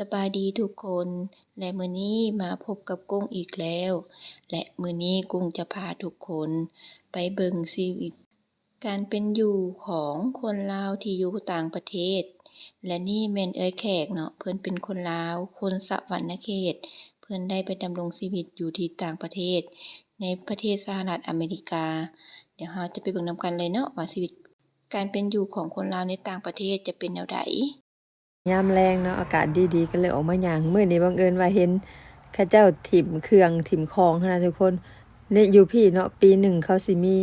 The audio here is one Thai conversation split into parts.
สบายดีทุกคน และมื้อนี้มาพบกับกุ้งอีกแล้ว และมื้อนี้กุ้งจะพาทุกคน ไปเบิ่งชีวิต การเป็นอยู่ของคนลาวที่อยู่ต่างประเทศ และนี่แม่นเอ้ยแขกเนาะเพิ่นเป็นคนลาว คนสวรรณเขต เพิ่นได้ไปดำรงชีวิตอยู่ที่ต่างประเทศ ในประเทศสหรัฐอเมริกา เดี๋ยวเราจะไปเบิ่งนำกันเลยเนาะว่าชีวิต การเป็นอยู่ของคนลาวในต่างประเทศจะเป็นแนวใด ยามแรงเนาะอากาศดีๆก็เลยออกมาหยังเมื้อนี้บังเอิญว่าเห็นเขาเจ้าถิ่มเครื่องถิ่มของนะทุกคนเนี่ยอยู่พี่เนาะปีหนึ่งเขาสิมี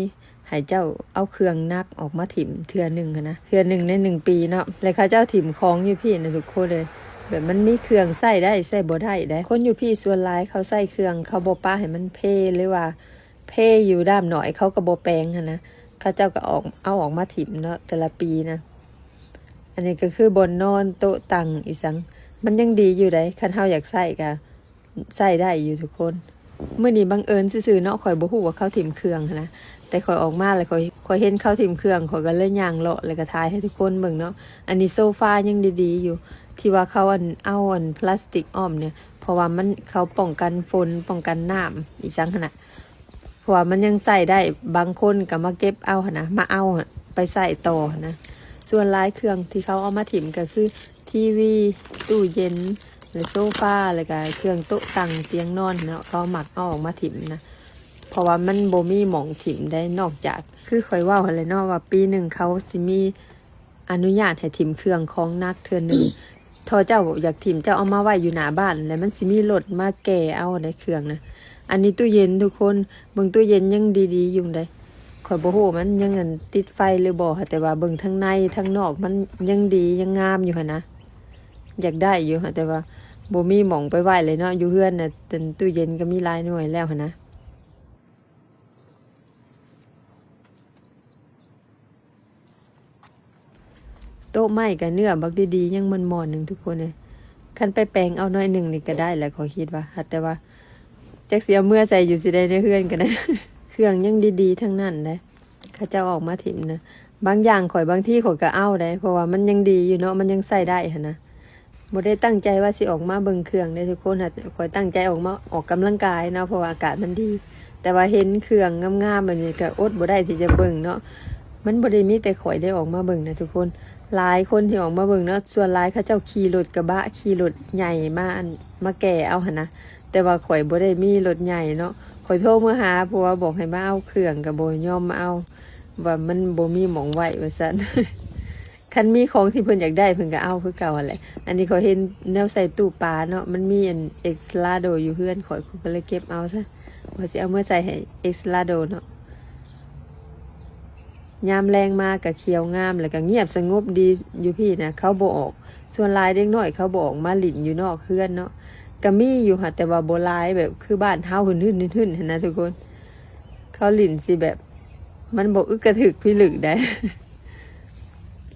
ให้เจ้าเอาเครื่องนักออกมาถิ่มเทื่อหนึ่งนะเทื่อหนึ่งในหนึ่งปีเนาะแล้วเขาเจ้าถิ่มของอยู่พี่นะทุกคนเลย แบบมันมีเครื่องใส่ได้ใส่บ่ได้ได้คนอยู่พี่ส่วนหลายเขาใส่เครื่องเขาบ่ป้าให้มันเพหรือว่า เพอยู่ด้ามหน่อยเขาก็บ่แปลงนะเขาเจ้าก็ออกเอาออกมาถิ่มเนาะแต่ละปีนะ อันนี้ก็คือบนนอนโต๊ะตังอีสัง มันยังดีอยู่ได้คันเฮาอยากใส่ก็ใส่ได้อยู่ทุกคนเมื่อนี้บังเอิญซื่อๆเนาะข่อยบ่ฮู้ว่าเขาถิ่มเครื่องนะแต่ข่อยออกมาแล้วข่อยข่อยเห็นเขาถิ่มเครื่องข่อยก็เลยย่างเลาะแล้วก็ทายให้ทุกคนเบิ่งเนาะอันนี้โซฟายังดีๆอยู่ ที่ว่าเขาอันเอาอันพลาสติกอ้อมเนี่ยเพราะว่ามันเขาป้องกันฝนป้องกันน้ำอีสังขนาดเพราะว่ามันยังใส่ได้บางคนก็มาเก็บเอาหนะมาเอาไปใส่ต่อนะ ส่วนหลายเครื่องที่เขาเอามาถิ่มก็คือทีวีตู้เย็นหรือโซฟาแล้วก็เครื่องโต๊ะตังเตียงนอนเนาะเขาหมักเอาออกมาถิ่มนะเพราะว่ามันโบมีหมองถิ่มได้นอกจาก คือคอยว่าอะไรเนาะว่าปีหนึ่งเขาสิมีอนุญาตให้ถิ่มเครื่องของนักเทือนหนึ่งทอเจ้าอยากถิ่มเจ้าเอามาไว้อยู่หน้าบ้าน แล้วมันสิมีรถมาแก่เอาในเครื่องนะอันนี้ตู้เย็นทุกคนเบิ่งตู้เย็นยังดีๆอยู่ได้ ข่อยบ่ฮู้มันยังอันติดไฟหรือบ่ค่ะแต่ว่าเบิ่งทั้งในทั้งนอกมันยังดียังงามอยู่หั่นนะอยากได้อยู่ค่ะแต่ว่าบ่มีหม่องไปไหว้เลยเนาะอยู่เฮือนน่ะเป็นตู้เย็นก็มีหลายหน่วยแล้วหั่นนะโต๊ะไม้กับเนื้อบักดีๆยังมันหมอนหนึ่งทุกคนเลยคันไปแปลงเอาน้อยหนึ่งนี่ก็ได้แหละขอคิดว่าแต่ว่าจักเสียเมื่อใส่อยู่สิได้ในเฮือนกันนะ เครื่องยังดีๆทั้งนั้นเลยเขาเจ้าออกมาถิ่มนะบางอย่างข่อยบางที่ข่อยก็เอาได้ เพราะว่ามันยังดีอยู่เนาะมันยังใส่ได้หั้นะบ่ได้ตั้งใจว่าสิออกมาเบิ่งเครื่องได้ทุกคนค่ะข่อยตั้งใจออกมาออกกำลังกายเนาะเพราะว่าอากาศมันดี แต่ว่าเห็นเครื่องงามๆแบบนี้ก็อดบ่ได้ที่จะเบิ่งเนาะมันบ่ได้มีแต่ข่อยได้ออกมาเบิ่งนะทุกคนหลายคนที่ออกมาเบิ่งเนาะส่วนหลายเขาเจ้าขี่รถกระบะขี่รถใหญ่มามาแก่เอาหั่นนะแต่ว่าข่อยบ่ได้มีรถใหญ่เนาะ ข่อยโทรมาหาเพราะว่าบอกให้มาเอาเครื่องกับโบยอมมาเอา ว่ามันโบมีหมองไหวว่าซั่นคันมีของที่เพิ่นอยากได้เพิ่นก็เอาคือเก่าหั่นแหละอันนี้เขาเห็นแนวใส่ตู้ปลาเนาะมันมีอันเอ็กซ์ลาโดอยู่เพื่อนข่อยก็เลยเก็บเอาซะว่าสิเอาเมื่อใส่ให้เอ็กซ์ลาโดเนาะยามแรงมากก็เขียวงามแล้วก็เงียบสงบดีอยู่พี่นะเขาบออก ส่วนลายเด็กน้อยเขาบออกมาหลินอยู่นอกเพื่อนเนาะ ก็มีอยู่ค่ะแต่ว่าโบหลายแบบคือบ้านเฮาหึ่นหึ่นหึ่นหึ่นเห็นนะทุกคน เขาหลินสิแบบ มันบอกอึกกระถึกพี่หลึกได้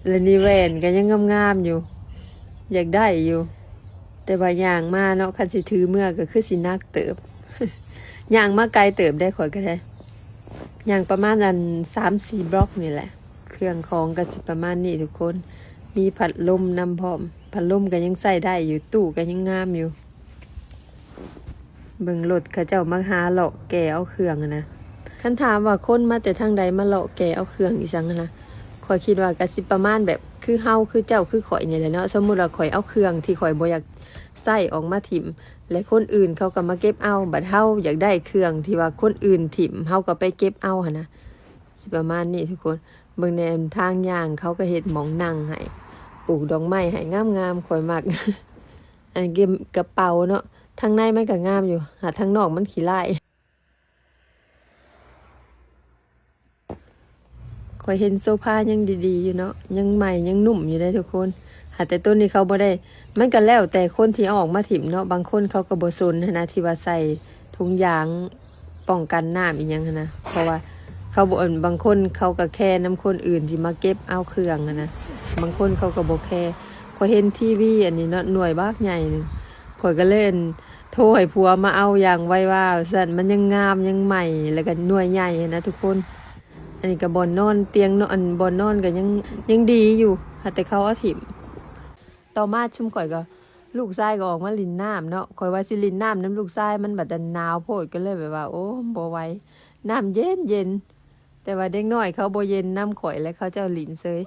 และนี่แหวนก็ยังงามๆอยู่ อยากได้อยู่ แต่ว่าอย่างมาเนาะคันสิถือเมื่อก็คือสินักเติบอย่างมาไกลเติบได้ข่อยก็ได้อย่างประมาณอันสามสี่บล็อกนี่แหละ เครื่องของก็สิประมาณนี้ทุกคน มีพัดลมนำพร้อมพัดลมก็ยังใส่ได้อยู่ตู้ก็ยังงามอยู่ เบิ่งรถเขาเจ้ามาหาเลาะแกเอาเครื่องนะคันถามว่าคนมาแต่ทางใดมาเลาะแกเอาเครื่องอีสังนะข่อยคิดว่ากสิประมาณแบบคือเฮาคือเจ้าคือข่อยนี่แหละเนาะสมมุติว่าข่อยเอาเครื่องที่ข่อยบ่อยากใส่ออกมาถิ่มและคนอื่นเขาก็มาเก็บเอาบัดเฮาอยากได้เครื่องที่ว่าคนอื่นถิ่มเฮาก็ไปเก็บเอาหั่นนะสิประมาณนี้ทุกคนเบิ่งในทางย่างเขาก็เฮ็ดหมองนั่งให้ปลูกดอกไม้ให้งามๆข่อยมักอันเกมกระเป๋าเนาะ ทางในมันก็งามอยู่หาทางนอกมันขี้ไล่ข่อยเห็นโซฟายังดีๆอยู่เนาะยังใหม่ยังนุ่มอยู่ได้ทุกคนหาแต่ต้นนี้เขาบ่ได้ มันก็แล้วแต่คนที่ออกมาถิ่มเนาะบางคนเขาก็บ่สนนนะที่ว่าใส่ถุงยางป้องกันน้ำอีหยังนะเพราะว่าเขาบ่นบางคนเขาก็แค่น้ำคนอื่นที่มาเก็บเอาเครื่องนะบางคนเขาก็บ่แค่พอเห็นทีวีอันนี้เนาะหน่วยบ้ากใหญ่นึง ข่อยก็เล่นโทรให้ผัวมาเอาอย่างไวว่าสั่นมันยังงามยังใหม่แล้วก็หน่วยใหญ่นะทุกคน อันนี้ก็บอนนอนเตียงนอนบอนนอนก็ยังยังดีอยู่แต่เขาเอาถิ่มต่อมาชุมข่อยก็ ลูกชายก็ออกมาลินน้ำเนาะคอยว่าสิลินน้ำน้ำลูกชายมันบัดดันหนาวโพดก็เลยแบบว่า โอ้บ่ไหวน้ำเย็นเย็นแต่ว่าเด็กน้อยเขาบ่เย็นน้ำข่อยแล้วเขาเจ้าลินเซย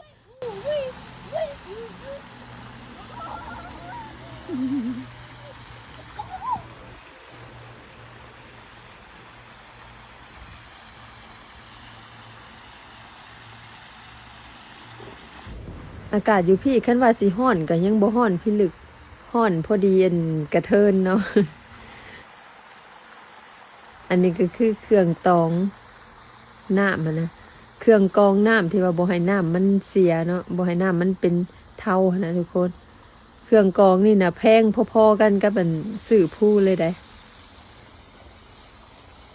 อากาศอยู่พี่คันว่าสิฮ้อนก็ยังบ่ฮ้อนพี่ลึกฮ้อนพอดีอันกระเทินเนาะอันนี้ก็คือเครื่องตองน้ำมันนะเครื่องกองน้ำที่ว่าบ่ให้น้ำมันเสียเนาะบ่ให้น้ำมันเป็นเท่านะทุกคน เครื่องกองนี่นะแพงพอๆกันกับมันสื่อผู้เลยได้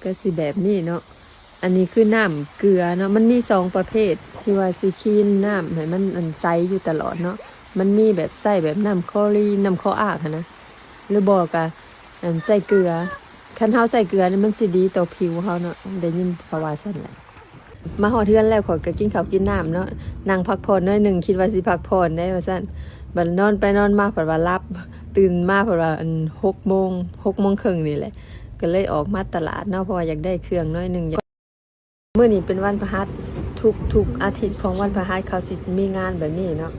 ก็สิแบบนี้เนาะ อันนี้คือน้ำเกลือเนาะมันมีสองประเภท ที่ว่าสิคีนน้ำให้มันอันใสอยู่ตลอดเนาะมันมีแบบใส่แบบน้ำคอรีนน้ำคลออากนะหรือบอกอะอันใส่เกลือคันเฮาใส่เกลือนี่มันสิดีต่อผิวเฮาเนาะได้ยินประวัติซั่นแหละมาหอดเทือนแล้วขอยก็กินข้าวกินน้ำเนาะนั่งพักผ่อนน้อยหนึ่งคิดว่าสิพักผ่อนได้ว่าซั่นบัดนอนไปนอนมาผัดว่ารับ ตื่นมาผัดว่าอันหกโมงหกโมงครึ่งนี่แหละ ก็เลยออกมาตลาดเนาะเพราะว่าอยากได้เครื่องน้อยหนึ่ง เมื้อนี้เป็นวันพฤหัสทุกทุกอาทิตย์ของวันพฤหัสเขาสิมีงานแบบนี้เนาะ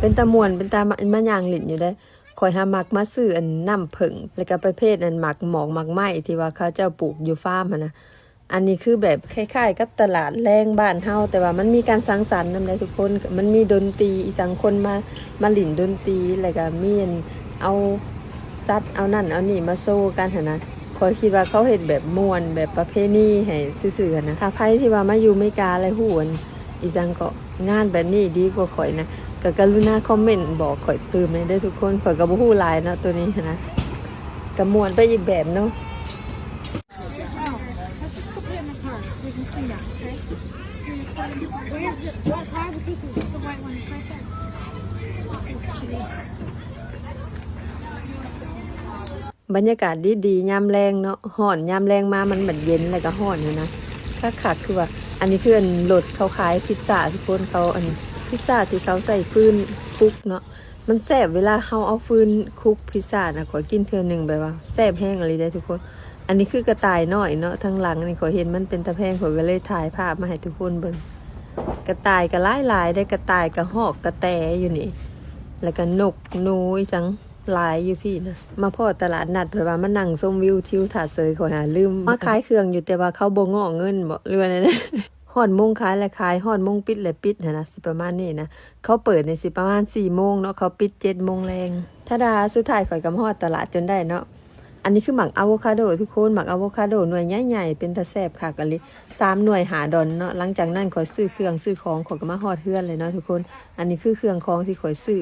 เป็นตะมวนเป็นตามาย่างหลินอยู่ได้คอยหามักมาซื้ออันน้ำผึ้งแล้วก็ประเภทอันหมักหมอกหมักไหม้ที่ว่าเขาเจ้าปลูกอยู่ฟาร์มหั้นนะอันนี้คือแบบคล้ายๆ กับตลาดแรงบ้านเฮาแต่ว่ามันมีการสังสรรค์นำได้ทุกคน มันมีดนตรีอีสังคนมามาหลินดนตรีแล้วก็มีอันเอาซัดเอานั่นเอานี่มาโซ่กันหั่นนะ คอยคิดว่าเขาเห็ดแบบมวนแบบประเพณีให้ซื่อๆนะถ้าไผที่ว่ามาอยู่ไม่กาอะไรหูอันอีจังก็งานแบบนี้ดีกว่าข่อยนะก็กรุณาคอมเมนต์บอกข่อยตื่นไห้ได้ทุกคนข่อยกับ่ฮู้ไลายนะตัวนี้นะกระมวลไปอีกแบบเนาะ บรรยากาศดีดียามแรงเนาะห่อนยามแรงมามันเหมือนเย็นแล้วก็ห่อนอยู่นะค่าขาดคือว่าอันนี้คืออันรถเขาขายพิซซ่าทุกคนเขาอันพิซซ่าที่เขาใส่ฟืนคลุกเนาะมันแซ่บเวลาเขาเอาฟืนคลุกพิซซ่านะขอกินเทือหนึ่งแบบว่าแซ่บแห้งอะไรได้ทุกคน อันนี้คือกระต่ายน้อยเนาะทางหลังนี่ขอเห็นมันเป็นตะแพงขอก็เลยถ่ายภาพมาให้ทุกคนเบิ่งกระต่ายก็หลายหลายได้กระต่ายกระหอกกระแตอยู่นี่ แล้วก็นกนูอีสัง หลายอยู่พี่นะมาพ่อตลาดนัดเผื่อว่ามานั่งชมวิวทิวถาดเสยขอยหาลืมมาขายเครื่องอยู่แต่ว่าเขาบ่งอเงินบ่เรืออะไรนะฮอดมงขายและขายฮอดมงปิดและปิดหั้นะสิประมาณนี้นะเขาเปิดในสิประมาณ4โมงเนาะเขาปิด7โมงแรงถ้าดาสุดท้ายข่อยก็มาฮอดตลาดจนได้เนาะอันนี้คือหมักอะโวคาโดทุกคนหมักอะโวคาโดหน่วยใหญ่ๆเป็นตะแซบค่ะกันเลยสามหน่วยหาดอนเนาะหลังจากนั้นขอยซื้อเครื่องซื้อของขอยก็มาฮอดเฮือนเลยเนาะทุกคน อันนี้คือเครื่องของที่ขอยซื้อ